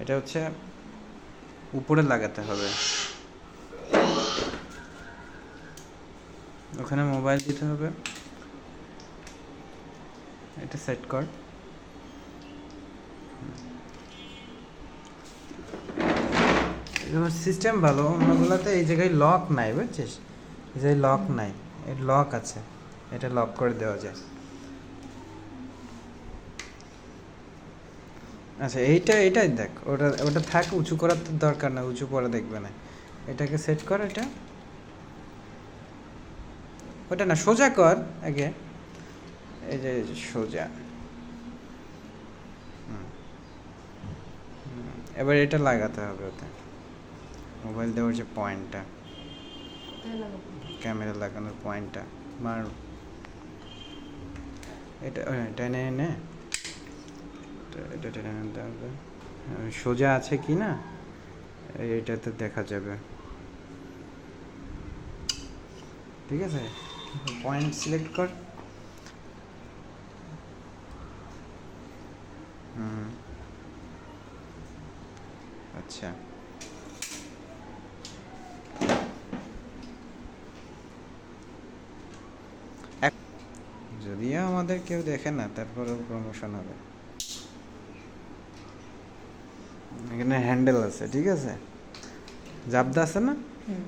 এটা হচ্ছে উপরে লাগাতে হবে। ওখানে মোবাইল দিতে হবে। এটা সেট কর। সিস্টেম ভালো, অন্যগুলোতে এই জায়গায় লক নাই, বুঝছিস? এই জায়গায় লক নাই এর লক আছে। এটা লক করে দেওয়া যায়। আচ্ছা এইটা এটাই দেখ ওটা ওটা থাক উঁচু করার তো দরকার না উঁচু পরে দেখবে না। এটাকে সেট কর এটা। ওটা না সোজা কর আগে। এই যে সোজা। এবার এটা লাগাতে হবে ওতে। মোবাইল দেওয়ার যে পয়েন্টটা। ক্যামেরা লাগানোর পয়েন্টটা। মার। এটা হ্যাঁ, টেনে এনে। সোজা আছে কি না? এটাতে দেখা যাবে। ঠিক আছে? পয়েন্ট সিলেক্ট কর। হুম। আচ্ছা। যদিও আমাদের কেউ দেখে না, তারপরেও প্রমোশন হবে। এখানে হ্যান্ডেল আছে ঠিক আছে? জাবদা আছে না? হুম।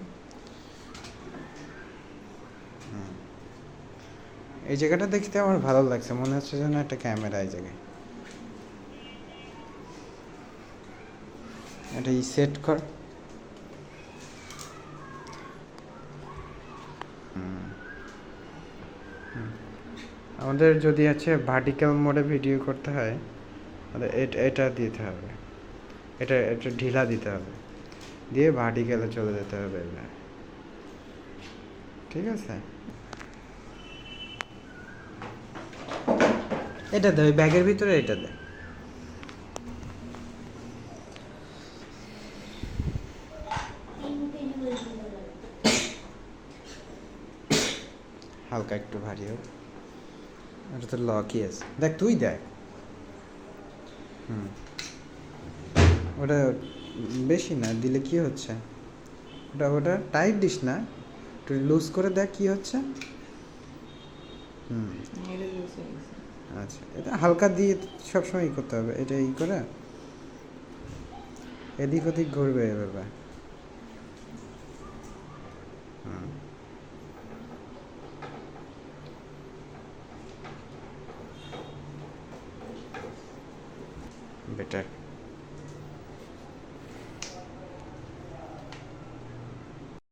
এই জায়গাটা দেখতে আমার ভালো লাগছে মনে হচ্ছে যেন একটা ক্যামেরা এই জায়গায়। এটা ই সেট কর। আমাদের যদি আছে ভার্টিক্যাল মোডে ভিডিও করতে হয় তাহলে এট- এটা দিতে হবে। এটা এটা ঢিলা দিতে হবে। দিয়ে ভার্টিক্যালে চলে যেতে হবে ঠিক আছে? এটা দে, ওই ব্যাগের ভিতরে এটা দে। হালকা একটু ভারী হোক। এটা তো লকই আছে। দেখ, তুই দেখ। হুম। ওটা বেশি না দিলে কি হচ্ছে? ওটা ওটা টাইট দিস না? একটু লুজ করে দেখ কি হচ্ছে। হুম। আচ্ছা এটা হালকা দিয়ে সবসময় করতে হবে এটা ই করে। এদিক ওদিক ঘুরবে এভাবে। হুম। বেটার